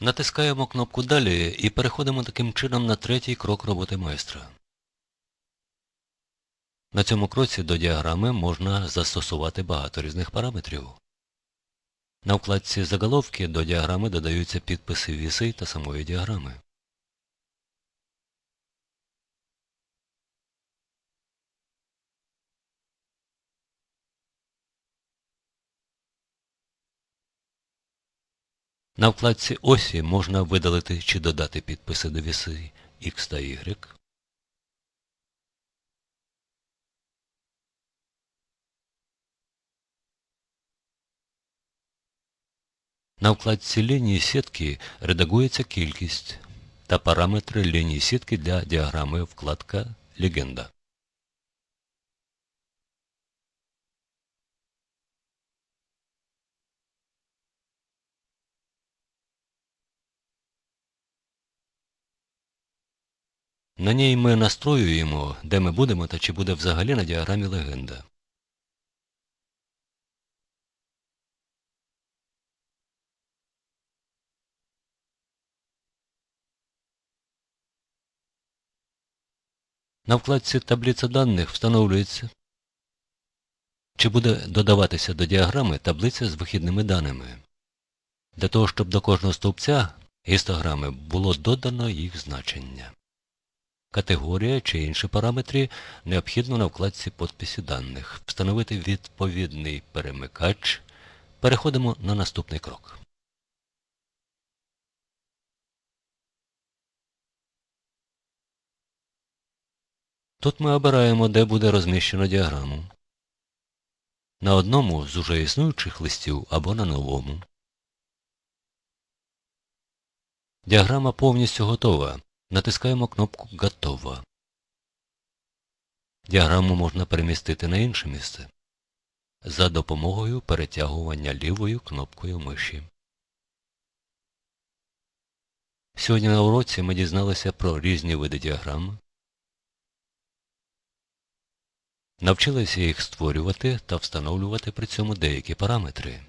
Натискаємо кнопку Далі і переходимо таким чином на третій крок роботи майстра. На цьому кроці до діаграми можна застосувати багато різних параметрів. На вкладці Заголовки до діаграми додаються підписи віси та самої діаграми. На вкладці Осі можна видалити чи додати підписи до віси X та Y. На вкладці лінії сітки редагується кількість та параметри лінії сітки для діаграми вкладка Легенда. На ній ми настроюємо, де ми будемо та чи буде взагалі на діаграмі легенда. На вкладці Таблиця даних встановлюється, чи буде додаватися до діаграми таблиця з вихідними даними. Для того, щоб до кожного стовпця гістограми було додано їх значення. Категорія чи інші параметри необхідно на вкладці Подписі даних. Встановити відповідний перемикач. Переходимо на наступний крок. Тут ми обираємо, де буде розміщено діаграму. На одному з уже існуючих листів або на новому. Діаграма повністю готова. Натискаємо кнопку Готово. Діаграму можна перемістити на інше місце за допомогою перетягування лівою кнопкою миші. Сьогодні на уроці ми дізналися про різні види діаграм, навчилися їх створювати та встановлювати при цьому деякі параметри.